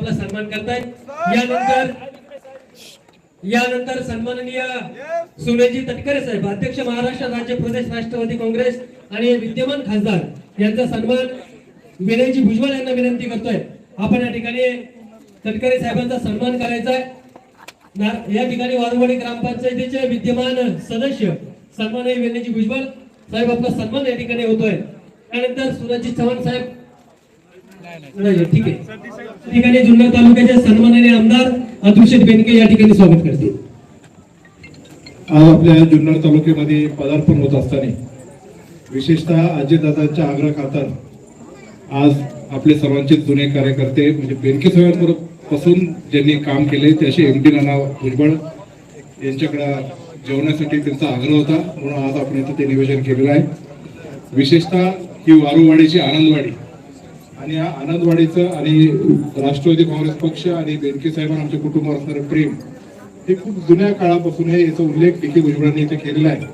आपला सन्मान करतायत. यानंतर यानंतर सन्माननीय सुनेजी तटकरे साहेब अध्यक्ष महाराष्ट्र राज्य प्रदेश राष्ट्रवादी काँग्रेस आणि विद्यमान खासदार यांचा सन्मान विनयजी भुजबळ यांना विनंती करतोय. आपण या ठिकाणी तटकरे साहेबांचा सन्मान करायचा आहे. या ठिकाणी वारवाडी ग्रामपंचायतीचे विद्यमान सदस्य सन्माननीय विनयजी भुजबळ साहेब आपला सन्मान या ठिकाणी होतोय. त्यानंतर सुरजी चव्हाण साहेब नाही, ठीक आहे. ठिकाणी जुन्नर तालुक्याचे सन्माननीय आमदार अतुलशेठ बेनके या ठिकाणी स्वागत करतील. आज आपल्या जुन्नर तालुक्यामध्ये पदार्पण होत असताना विशेषतः अजितदादांच्या आग्रह खातर आज आपले सर्वांचे जुने कार्यकर्ते म्हणजे बेनके साहेबांबरोबरपासून ज्यांनी काम केले त्याशी एम डी नाना भुजबळ यांच्याकडे जेवण्यासाठी त्यांचा आग्रह होता. म्हणून आज आपण इथं ते निवेदन केलेलं आहे. विशेषतः ही वारुवाडीची आनंदवाडी आणि आनंदवाडीचं आणि राष्ट्रवादी काँग्रेस पक्ष आणि बेनके साहेबांना आमच्या कुटुंबावर असणारं प्रेम हे खूप जुन्या काळापासून आहे याचा उल्लेख डी के भुजबळांनी इथे केलेला आहे.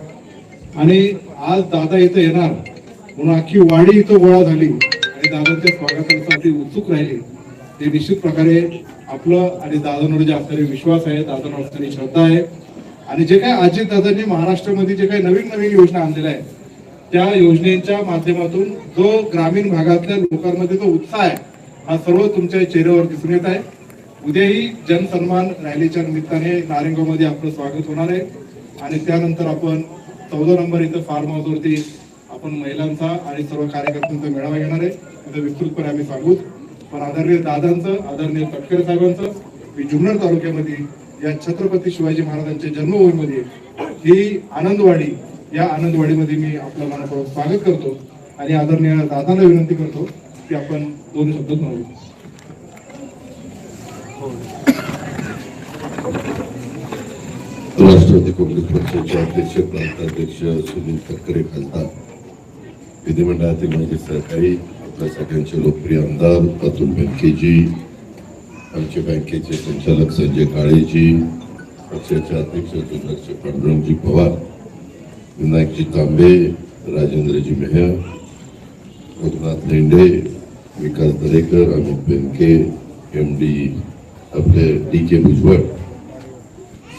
आणि आज दादा इथं येणार म्हणून अख्खी वाडी इथं गोळा झाली आणि दादांच्या स्वागतासाठी उत्सुक राहिली. ते निश्चित प्रकारे आपलं आणि दादांवर जे असणारे विश्वास आहे दादांवर असणारी श्रद्धा आहे. आणि जे काही अजित दादांनी महाराष्ट्रामध्ये जे काही नवीन नवीन योजना आणलेल्या आहेत त्या योजनेच्या माध्यमातून जो ग्रामीण भागातल्या लोकांमध्ये जो उत्साह आहे हा सर्व तुमच्या चेहऱ्यावर दिसून येत आहे. उद्याही जनसन्मान रॅलीच्या निमित्ताने नारेगावमध्ये आपलं स्वागत होणार आहे. आणि त्यानंतर आपण चौदा नंबर इथं फार्म हाऊसवरती आपण महिलांचा आणि सर्व कार्यकर्त्यांचा मेळावा घेणार आहे. आता विस्तृतपणे आम्ही सांगू. पण आदरणीय दादांचं आदरणीय तटकरे साहेबांचं मी जुन्नर तालुक्यामध्ये या छत्रपती शिवाजी महाराजांच्या जन्मभूमीमध्ये ही आनंदवाडी या आनंदवाडीमध्ये मी आपलं मनापूर्वक स्वागत करतो आणि आदरणीय दादाला विनंती करतो की आपण दोन शब्द म्हणू राष्ट्रवादी काँग्रेस पक्षाचे अध्यक्ष प्रांताध्यक्ष सुनील तटकरे खासदार विधिमंडळातील माझे सहकारी आपल्या सगळ्यांचे लोकप्रिय आमदार अतुल बँकेजी आमचे बँकेचे संचालक संजय काळेजी पक्षाचे अध्यक्ष जुन्नरचे पांडुरंगजी पवार विनायकजी तांबे राजेंद्रजी मेहर रघुनाथ लेंडे विकास दरेकर अमित बेनके एम डी आपले डी के भुजबळ.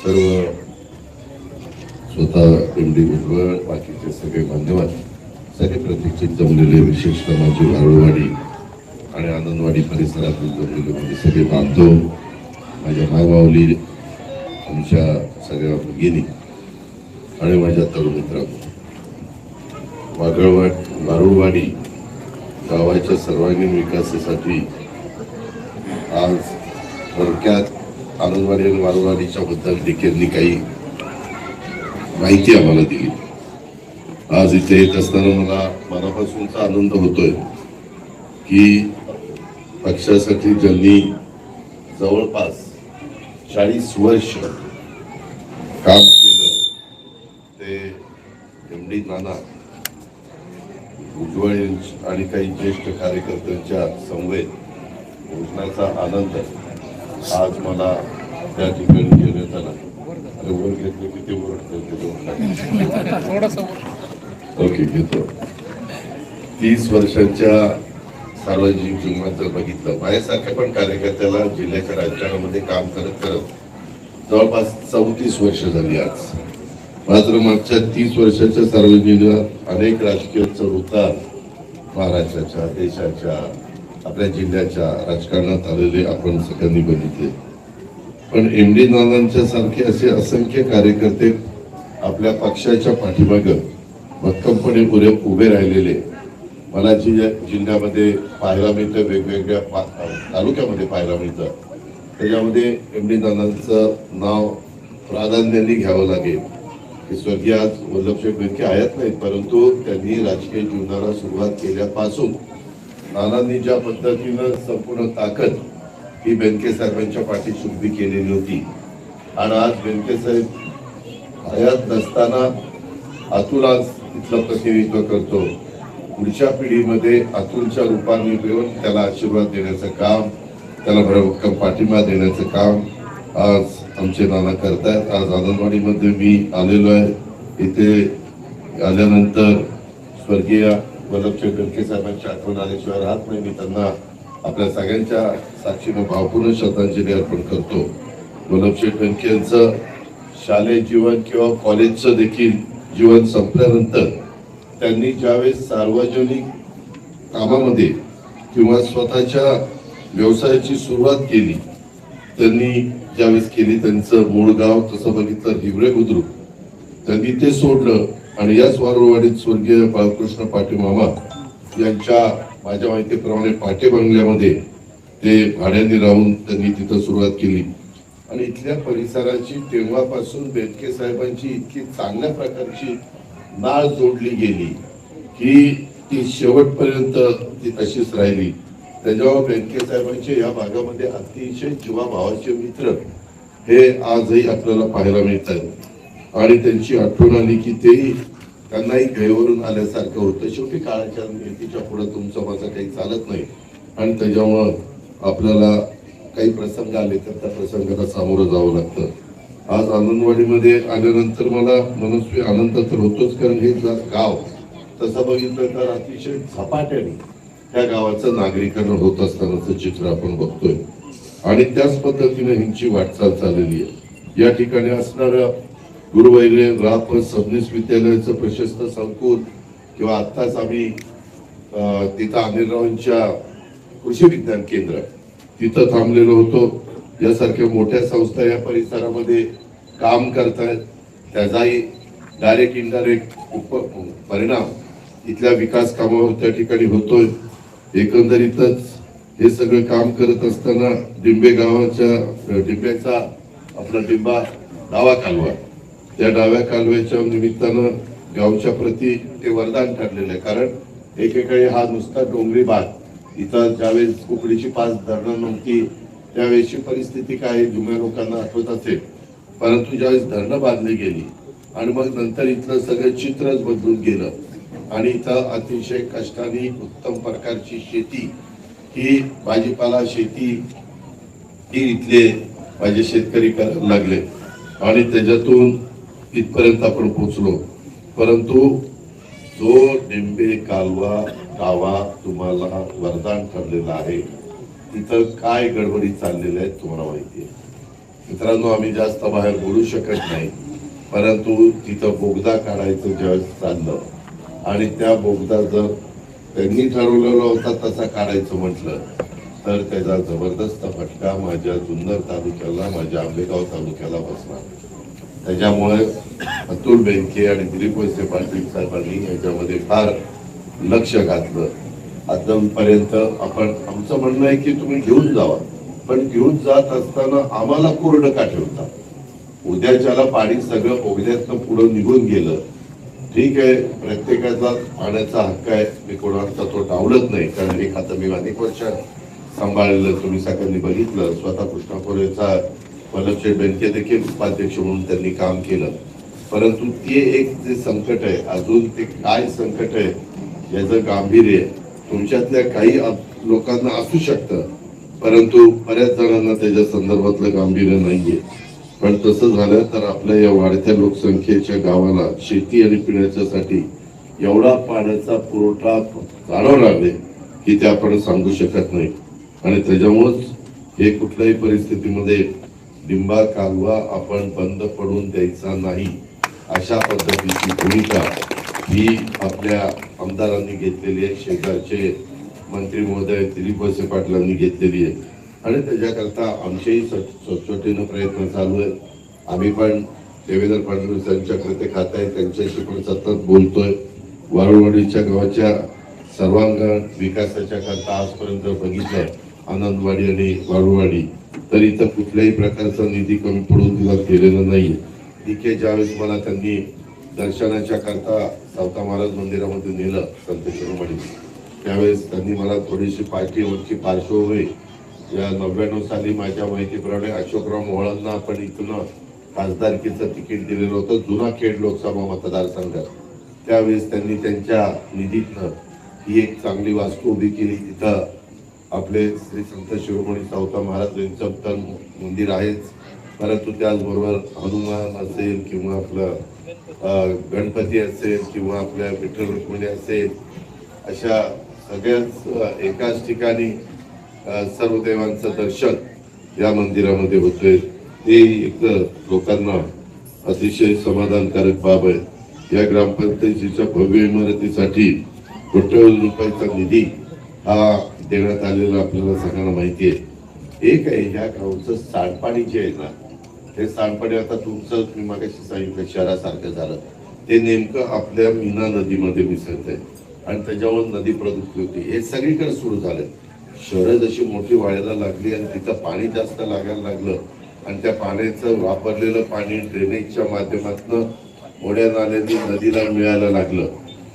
सर्व स्वतः एम डी भुजबळ बाकीचे सगळे मान्यवर सगळे प्रतीक्षित जमलेले विशेषतः माझी वारुळवाडी आणि आनंदवाडी परिसरातील जमलेले माझे सगळे बांधव माझ्या मायमाऊली आमच्या सगळ्या भगिनी. आणि माझ्या तरुण मित्रांनो वागळवाट नारुळवाडी गावाच्या सर्वांगीण विकासासाठी आज थोडक्यात आनंदवाडी आणि मारुवाडीच्या बद्दल देखील काही माहिती आम्हाला दिली. आज इथे येत असताना मला मनापासूनचा आनंद होतोय की पक्षासाठी ज्यांनी जवळपास चाळीस वर्ष काम नाना. उज्ज्वल आणि काही ज्येष्ठ कार्यकर्त्यांच्या समवेत भोजनाचा आनंद आज मला त्या ठिकाणी घेण्यात आला. अरे वर घेतलं की ते ओके घेतो. तीस वर्षांच्या सार्वजनिक जीवनात जर बघितलं. माझ्यासारख्या पण कार्यकर्त्याला जिल्ह्याच्या राजकारणामध्ये काम करत करत जवळपास चौतीस वर्ष झाली आज. मात्र मागच्या तीस वर्षाच्या सार्वजनिक अनेक राजकीय चढउतार महाराष्ट्राच्या देशाच्या आपल्या जिल्ह्याच्या राजकारणात आलेले आपण सगळ्यांनी बघितले. पण एम डी नानांच्या सारखे असे असंख्य कार्यकर्ते आपल्या पक्षाच्या पाठीमाग भक्कमपणे उरे उभे राहिलेले. मला जी जिल्ह्यामध्ये पाहायला मिळतं वेगवेगळ्या पा- तालुक्यामध्ये पाहायला मिळतं. त्याच्यामध्ये एम डी नानांचं नाव प्राधान्याने घ्यावं लागेल. स्वर्गीय आज वल्लभशेठ बेनके आहेत नाहीत परंतु त्यांनी राजकीय जीवनाला सुरुवात केल्यापासून नानांनी ज्या पद्धतीनं संपूर्ण ताकद ही बेनके साहेबांच्या पाठीशी उभी केलेली होती आणि आज बेनके साहेब हयात नसताना अतुल आज इथलं प्रतिनिधित्व करतो. पुढच्या पिढीमध्ये अतुलच्या रूपाने येऊन त्याला आशीर्वाद देण्याचं काम त्याला भरभक्कम पाठिंबा देण्याचं काम आज आमचे नाना करतायत. आज आंगणवाडीमध्ये मी आलेलो आहे. इथे आल्यानंतर स्वर्गीय वल्लभशेठ डंके साहेबांची आठवण आल्याशिवाय राहत नाही. मी त्यांना आपल्या सगळ्यांच्या साक्षीनं भावपूर्ण श्रद्धांजली अर्पण करतो. वल्लभशेठ बेनके यांचं शालेय जीवन किंवा कॉलेजचं देखील जीवन संपल्यानंतर त्यांनी ज्यावेळेस सार्वजनिक कामामध्ये किंवा स्वतःच्या व्यवसायाची सुरुवात केली त्यांनी ज्यावेळेस केली त्यांचं मूळ गाव तसं बघितलं हिवरे बुद्रुक. त्यांनी ते सोडलं आणि याच वारुवाडीत स्वर्गीय बाळकृष्ण पाटील मामा यांच्या माझ्या माहितीप्रमाणे पाटे बंगल्यामध्ये ते भाड्याने राहून त्यांनी तिथं सुरुवात केली. आणि इथल्या परिसराची तेव्हापासून बेटके साहेबांची इतकी चांगल्या प्रकारची नाळ जोडली गेली की ती शेवटपर्यंत ती तशीच राहिली. त्याच्यावर बेनके साहेबांचे या भागामध्ये अतिशय जीवाभावाचे मित्र हे आजही आपल्याला पाहायला मिळत आहेत आणि त्यांची आठवण आली की तेही त्यांनाही घरीवरून आल्यासारखं होतं. शेवटी काळाच्या निर्तीच्या पुढे तुमचं माझं काही चालत नाही. आणि त्याच्यामुळं आपल्याला काही प्रसंग आले तर त्या प्रसंगाला सामोरं जावं लागतं. आज आनंदवाडीमध्ये आल्यानंतर मला मनस्वी आनंद तर होतोच कारण हे गाव तसं बघितलं तर अतिशय झपाट्याने त्या गावाचं नागरीकरण होत असतानाचं चित्र आपण बघतोय. आणि त्याच पद्धतीने ह्यांची वाटचाल चाललेली आहे. या ठिकाणी असणारं गुरुवैरे राप सबनीस विद्यालयाचं प्रशस्त संकुल किंवा आत्ताच आम्ही तिथं अनिलरावांच्या कृषी विज्ञान केंद्र तिथं थांबलेलो होतो. यासारख्या मोठ्या संस्था या परिसरामध्ये काम करतायत. त्याचाही डायरेक्ट इनडायरेक्ट उप परिणाम इथल्या विकास कामावर त्या ठिकाणी होतोय. एकंदरीतच हे सगळं काम करत असताना डिंबे गावाच्या डिंब्याचा आपला डिंबा डावा कालवा. त्या डाव्या कालव्याच्या निमित्तानं गावच्या प्रती ते वरदान ठरलेलं आहे. कारण एकेकाळी हा नुसता डोंगरी भाग इथं ज्यावेळेस कुकडीची पाच धरणं नव्हती त्यावेळेसची परिस्थिती काय जुन्या लोकांना आठवत असेल. परंतु ज्यावेळेस धरणं बांधली गेली आणि मग नंतर इथलं सगळं चित्रच बदलून गेलं आणि इथं अतिशय कष्टाने उत्तम प्रकारची शेती ही भाजीपाला शेती ही इथले माझे शेतकरी करायला लागले. आणि त्याच्यातून इथपर्यंत आपण पोहोचलो परंतु जो डिंबे कालवा गावा तुम्हाला वरदान ठरलेला आहे तिथं काय गडबडी चाललेल्या आहेत तुम्हाला माहिती आहे. मित्रांनो आम्ही जास्त बाहेर बोलू शकत नाही परंतु तिथं बोगदा काढायचं ज्यावेळेस चाललं आणि त्या बोगदा जर त्यांनी ठरवलेला होता तसा काढायचं म्हटलं तर त्याचा जबरदस्त फटका माझ्या जुन्नर तालुक्याला माझ्या आंबेगाव तालुक्याला बसला. त्याच्यामुळे अतुल बेंके आणि दिलीप वैसे पाटील साहेबांनी याच्यामध्ये फार लक्ष घातलं. आतापर्यंत आपण आमचं म्हणणं आहे की तुम्ही घेऊन जावा पण घेऊन जात असताना आम्हाला कोरडं का ठेवता? उद्याच्याला पाणी सगळं ओघल्यातनं पुढं निघून गेलं ठीक आहे प्रत्येकाचा पाण्याचा हक्क आहे. मी कोणाचा तो डावलत नाही. कारण हे खातं मी अनेक वर्ष सांभाळलेलं तुम्ही सगळ्यांनी बघितलं. स्वतः कृष्णापुरेचा वल्लभशेठ बँके देखील उपाध्यक्ष म्हणून त्यांनी काम केलं. परंतु ते एक जे संकट आहे अजून ते काय संकट आहे याचं गांभीर्य तुमच्यातल्या काही लोकांना असू शकतं. परंतु बऱ्याच जणांना त्याच्या संदर्भातलं गांभीर्य नाहीये. पण तसं झालं तर आपल्या या वाढत्या लोकसंख्येच्या गावाला शेती आणि पिण्याच्यासाठी एवढा पाण्याचा पुरवठा जाणवं लागले की ते आपण सांगू शकत नाही. आणि त्याच्यामुळंच हे कुठल्याही परिस्थितीमध्ये लिंबा कालवा आपण बंद पडून द्यायचा नाही अशा पद्धतीची भूमिका ही आपल्या आमदारांनी घेतलेली आहे शेजारचे मंत्री महोदय दिलीप वळसे पाटलांनी घेतलेली आहे. आणि त्याच्याकरता आमचेही सचोटीनं प्रयत्न चालू आहेत. आम्ही पण देवेंद्र फडणवीस यांच्याकडे ते खात आहे. त्यांच्याशी पण सतत बोलतोय. वारुळवाडीच्या गावाच्या सर्वांगण विकासाच्या करता आजपर्यंत बघितलं आनंदवाडी आणि वारुळवाडी. तर इथं कुठल्याही प्रकारचा निधी कमी पडून दिला गेलेला नाही इथे ज्यावेळेस मला त्यांनी दर्शनाच्या करता सावता महाराज मंदिरामध्ये नेलं संत शिरोमणी त्यावेळेस त्यांनी मला थोडीशी पार्टीवरची पार्श्वभूमी या नव्याण्णव साली माझ्या माहितीप्रमाणे अशोकराव मोहळांना आपण इथून खासदारकीचं तिकीट दिलेलं होतं जुना खेड लोकसभा मतदारसंघात. त्यावेळेस त्यांनी त्यांच्या निधीतनं ही एक चांगली वास्तू उभी केली. तिथं आपले श्री संत शिरोमणी सावता महाराज यांचं तर मंदिर आहेच. परंतु त्याचबरोबर हनुमान असेल किंवा आपलं गणपती असेल किंवा आपल्या विठ्ठल रुक्मिणी असेल अशा सगळ्याच एकाच ठिकाणी सर्व देवांचं दर्शन या मंदिरामध्ये होतोय. ते एक लोकांना अतिशय समाधानकारक बाब आहे. या ग्रामपंचायतीच्या भव्य इमारतीसाठी कोट्यवधी रुपयाचा निधी हा देण्यात आलेला आपल्याला सगळ्यांना माहिती आहे. एक आहे ह्या गावचं सांडपाणी जे आहे ना हे सांडपाणी आता तुमचं मी मागाशी सांगितलं शहरासारखं झालं. ते नेमकं आपल्या मीना नदीमध्ये मिसळत आहे आणि त्याच्यावर नदी प्रदूषित होती. हे सगळीकडे सुरू झालंय. शहरं जशी मोठी वाढायला लागली आणि तिथं पाणी जास्त लागायला लागलं आणि त्या पाण्याचं वापरलेलं पाणी ड्रेनेजच्या माध्यमातून मोड्या नाल्याने नदीला मिळायला लागलं.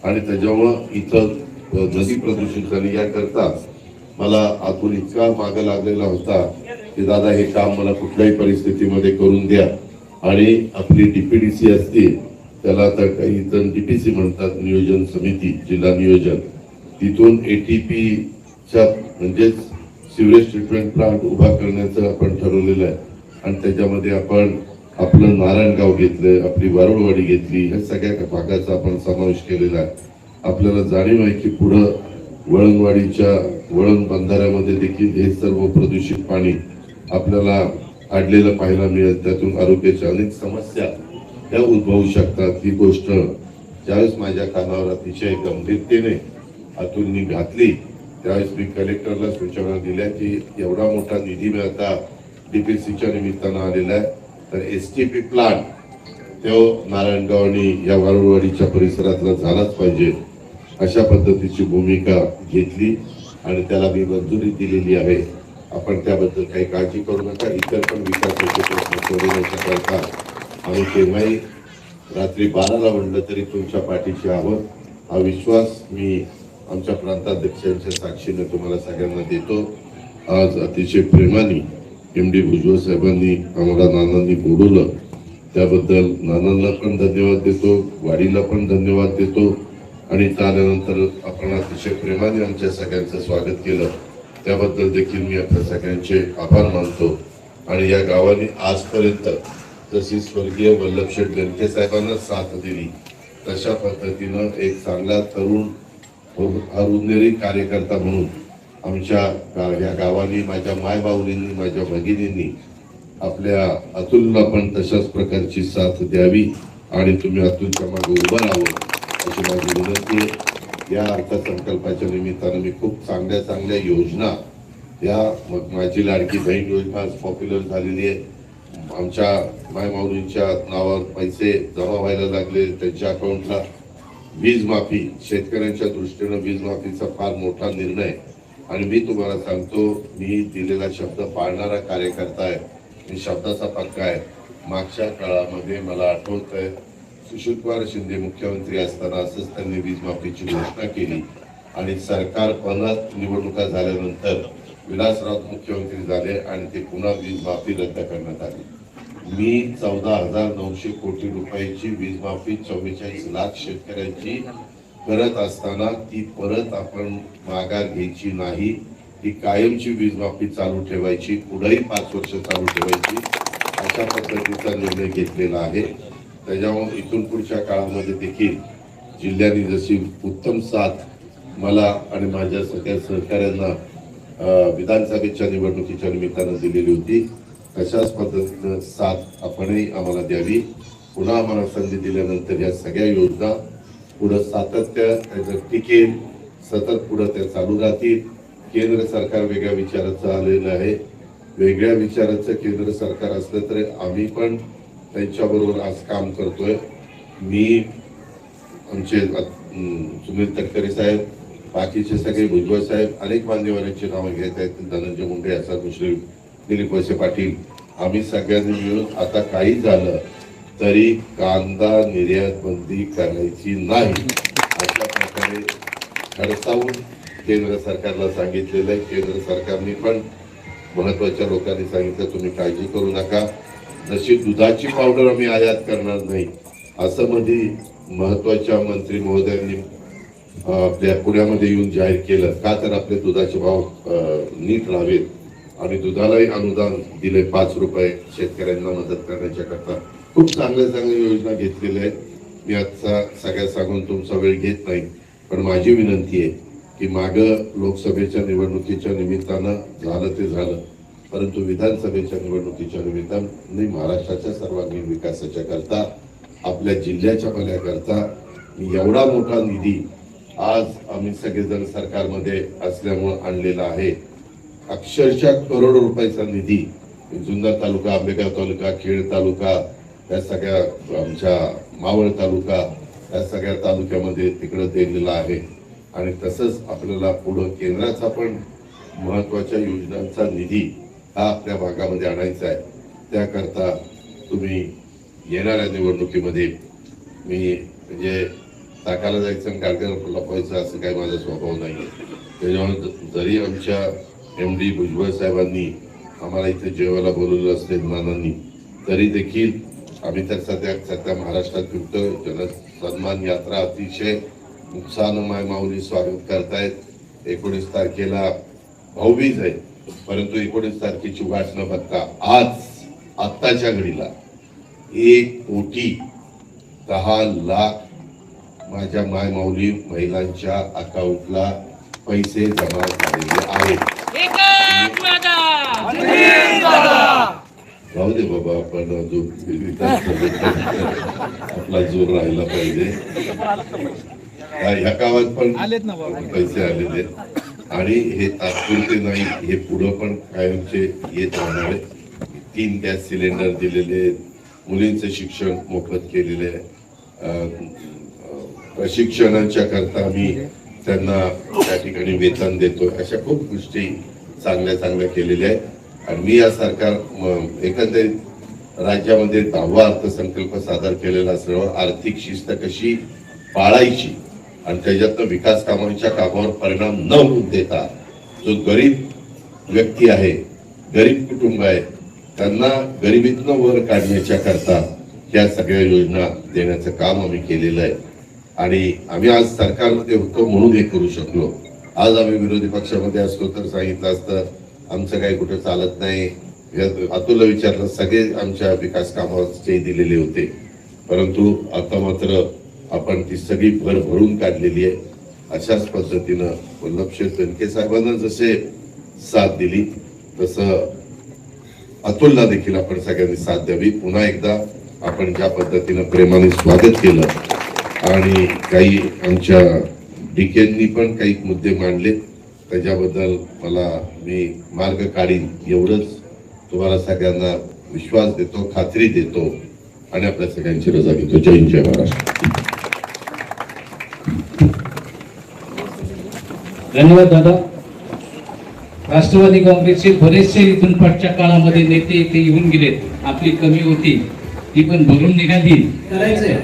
आणि त्याच्यामुळं इथं नदी प्रदूषित झाली. याकरता मला आतून इतका माग लागलेला होता की दादा हे काम मला कुठल्याही परिस्थितीमध्ये करून द्या. आणि आपली डीपीडीसी असते त्याला तर काही जण डीपीसी म्हणतात नियोजन समिती जिल्हा नियोजन. तिथून एटीपी पी म्हणजेच सिवरेज ट्रीटमेंट प्लांट उभा करण्याचं आपण ठरवलेलं आहे. आणि त्याच्यामध्ये आपण आपलं नारायणगाव घेतलं आपली वारुळवाडी घेतली ह्या सगळ्या भागाचा आपण समावेश केलेला आहे. आपल्याला जाणीव आहे की पुढं वळणवाडीच्या वळण बंधाऱ्यामध्ये देखील हे सर्व प्रदूषित पाणी आपल्याला अडलेलं पाहायला मिळेल. त्यातून आरोग्याच्या अनेक समस्या त्या उद्भवू शकतात. ही गोष्ट ज्यावेळेस माझ्या कानावर अतिशय गंभीरतेने अतुलनी घातली त्यावेळेस मी कलेक्टरला सूचना दिल्या की एवढा मोठा निधी मी आता डीपीसीच्या निमित्तानं आलेला आहे. तर एस टी पी प्लांट तो नारायणगाव आणि या वारुळवाडीच्या परिसरातला झालाच पाहिजे अशा पद्धतीची भूमिका घेतली आणि त्याला मी मंजुरी दिलेली आहे. आपण त्याबद्दल काही काळजी करू नका. इतर पण विकासाचे प्रश्न सोडवण्याच्या करता आम्ही केव्हाही रात्री बाराला म्हणलं तरी तुमच्या पाठीशी आहोत. हा विश्वास मी आमच्या प्रांताध्यक्षांच्या साक्षीने तुम्हाला सगळ्यांना देतो. आज अतिशय प्रेमाने एम डी भुजबळ साहेबांनी आम्हाला नानांनी बोलवलं. त्याबद्दल नानांना पण धन्यवाद देतो वाडीला पण धन्यवाद देतो. आणि त्यानंतर आपण अतिशय प्रेमाने आमच्या सगळ्यांचं स्वागत केलं. त्याबद्दल देखील मी आपल्या सगळ्यांचे आभार मानतो. आणि या गावाने आजपर्यंत जशी स्वर्गीय वल्लभशेठ गणके साहेबांना साथ दिली तशा पद्धतीनं एक चांगला तरुण अरुंदेरी कार्यकर्ता म्हणून आमच्या गा- या गावाने माझ्या मायबाऊलींनी माझ्या भगिनींनी आपल्या अतुलला पण तशाच प्रकारची साथ द्यावी आणि तुम्ही अतुलच्या मागे उभं राहावं अशी माझी विनंती आहे. या अर्थसंकल्पाच्या निमित्तानं मी खूप चांगल्या चांगल्या योजना या मग माझी लाडकी बहीण योजना आज पॉप्युलर झालेली आहे. आमच्या मायमाऊलींच्या नावावर पैसे जमा व्हायला लागले त्यांच्या अकाउंटला वीज माफी शेतकऱ्यांच्या दृष्टीनं वीज माफीचा फार मोठा निर्णय आणि मी तुम्हाला सांगतो मी दिलेला शब्द पाळणारा कार्यकर्ता आहे. मी शब्दाचा पक्का आहे. मागच्या काळामध्ये मला आठवत आहे सुशीलकुमार शिंदे मुख्यमंत्री असताना असंच त्यांनी वीज माफीची घोषणा केली. आणि सरकार परत निवडणुका झाल्यानंतर विलासराव मुख्यमंत्री झाले आणि ते पुन्हा वीज माफी रद्द करण्यात आली. मी चौदा हजार नऊशे कोटी रुपयाची वीज माफी चव्वेचाळीस लाख शेतकऱ्यांची करत असताना ती परत आपण माघार घ्यायची नाही. ती कायमची वीज माफी चालू ठेवायची पुढेही पाच वर्ष चालू ठेवायची अशा पद्धतीचा निर्णय घेतलेला आहे. त्याच्यामुळे इथून पुढच्या काळामध्ये देखील जिल्ह्याने जशी उत्तम साथ मला आणि माझ्या सगळ्या सहकाऱ्यांना विधानसभेच्या निवडणुकीच्या निमित्तानं दिलेली होती तशाच पद्धतीनं साथ आपणही आम्हाला द्यावी. पुन्हा आम्हाला संधी दिल्यानंतर या सगळ्या योजना पुढं सातत्य त्याचं टिकेल. सतत पुढं त्या चालू राहतील. केंद्र सरकार वेगळ्या विचाराचं आलेलं आहे. वेगळ्या विचाराचं केंद्र सरकार असलं तरी आम्ही पण त्यांच्याबरोबर आज काम करतोय. मी आमचे सुनील तटकरे साहेब बाकीचे सगळे भुजबळ साहेब अनेक मान्यवरांची नावं घेत आहेत. धनंजय मुंडे असा दुसरे दिलीप वळसे पाटील. आम्ही सगळ्यांनी मिळून आता काही झालं तरी कांदा निर्यात बंदी करायची नाही. अशा प्रकारे खडसावून केंद्र सरकारला सांगितलेलं आहे. केंद्र सरकारने पण महत्त्वाच्या लोकांनी सांगितलं तुम्ही काळजी करू नका. जशी दुधाची पावडर आम्ही आयात करणार नाही. असं म्हणजे मध्ये महत्त्वाच्या मंत्री महोदयांनी आपल्या पुण्यामध्ये येऊन जाहीर केलं. का तर आपले दुधाचे भाव नीट राहावेत. आणि दुधालाही अनुदान दिले पाच रुपये शेतकऱ्यांना मदत करण्याच्या करता खूप चांगल्या चांगल्या योजना घेतलेल्या आहेत. मी आजचा सगळ्या सांगून तुमचा वेळ घेत नाही पण माझी विनंती आहे की माग लोकसभेच्या निवडणुकीच्या निमित्तानं झालं ते झालं परंतु विधानसभेच्या निवडणुकीच्या निमित्ताने महाराष्ट्राच्या सर्वांगीण विकासाच्या करता आपल्या जिल्ह्याच्या भल्याकरता एवढा मोठा निधी आज आम्ही सगळेजण सरकारमध्ये असल्यामुळं आणलेला आहे. अक्षरशः करोडो रुपयाचा निधी जुन्नर तालुका आंबेगाव तालुका खेड तालुका या सगळ्या आमच्या मावळ तालुका या सगळ्या तालुक्यामध्ये तिकडं दिलेला आहे. आणि तसंच आपल्याला पुढं केंद्राचा पण महत्त्वाच्या योजनांचा निधी हा आपल्या भागामध्ये आणायचा आहे. त्याकरता तुम्ही येणाऱ्या निवडणुकीमध्ये मी म्हणजे टाकायला जायचं आणि गाडग्याला लपवायचं असं काही माझा स्वभाव नाही त्याच्यामुळे जरी आमच्या एम डी भुजबळ साहेबांनी आम्हाला इथे जेवायला बोलवलं असते नानांनी तरी देखील आम्ही तर सध्या सध्या महाराष्ट्रात फिरतोय जन सन्मान यात्रा अतिशय उत्साहानं माय माऊली स्वागत करतायत. एकोणीस तारखेला भाऊबीज आहे. परंतु एकोणीस तारखेची वाट न बघता आज आत्ताच्या घडीला. एक कोटी दहा लाख माझ्या माय माऊली महिलांच्या अकाउंटला पैसे जमा झालेले आहेत. राहू दे बाबा आपण जो आपला जोर राहिला पाहिजे. ह्या गावात पण पैसे आलेले. आणि हे तात्पुरते नाही हे पुढं पण कायमचे येत राहणार आहे तीन गॅस सिलेंडर दिलेले आहेत. मुलींचं शिक्षण मोफत केलेले प्रशिक्षणाच्या करता मी त्यांना त्या ठिकाणी वेतन देतो अशा खूप गोष्टी चांगल्या चांगल्या केलेल्या आहेत. आणि मी या सरकार म, एकंदरीत राज्यामध्ये दहावा अर्थसंकल्प सादर केलेला असल्यावर आर्थिक शिस्त कशी पाळायची आणि त्याच्यातनं विकास कामांच्या कामावर परिणाम न होऊ देता जो गरीब व्यक्ती आहे गरीब कुटुंब आहे त्यांना गरिबीतनं वर काढण्याच्या करता या सगळ्या योजना देण्याचं काम आम्ही केलेलं आहे. आणि आम्ही आज सरकारमध्ये होतो म्हणून हे करू शकलो. आज आम्ही विरोधी पक्षामध्ये असलो तर सांगितलं असतं आमचं काही कुठं चालत नाही. या- अतुलला विचारलं सगळे आमच्या विकास कामाचे दिलेले होते. परंतु आता मात्र आपण ती सगळी भर भरून काढलेली आहे. अशाच पद्धतीनं वल्लभशेठ बेनके साहेबांना जसे साथ दिली तसं अतुलला देखील आपण सगळ्यांनी साथ द्यावी. पुन्हा एकदा आपण ज्या पद्धतीनं प्रेमाने स्वागत केलं आणि काही आमच्या डीकेंनी पण काही मुद्दे मांडले त्याच्याबद्दल मला मी मार्ग काढीन एवढंच तुम्हाला सगळ्यांना विश्वास देतो खात्री देतो आणि आपल्या सगळ्यांची रजा घेतो. जय हिंद जय महाराष्ट्र. धन्यवाद दादा. राष्ट्रवादी काँग्रेसचे बरेचसे इथून पाठच्या काळामध्ये नेते इथे येऊन गेलेत. आपली कमी होती ती पण भरून निघाली. करायचंय.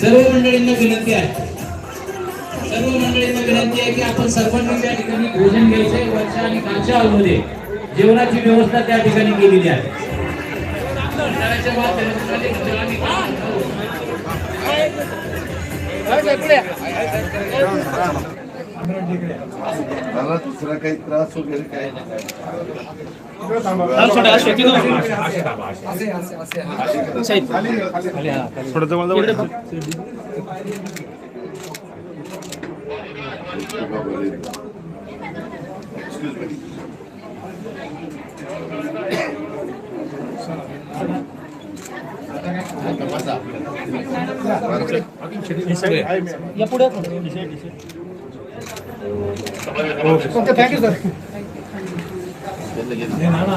सर्व मंडळींना विनंती आहे. सर्व मंडळींना विनंती आहे की आपण सर्वांनी त्या ठिकाणी भोजन घ्यायचंय वरच्या आणि खालच्या हॉलमध्ये. जेवणाची व्यवस्था त्या ठिकाणी केलेली आहे. मला दुसरा काही त्रास वगैरे काही थोडं जवळ जवळ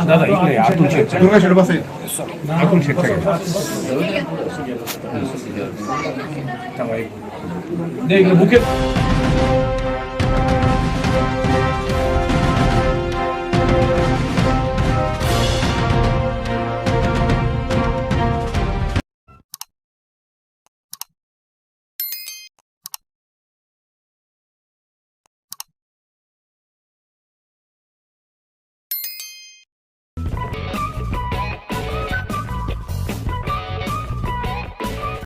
दादा इकडे अतुल शेठ दुर्गा शेठ बस अतुल शेठ बुके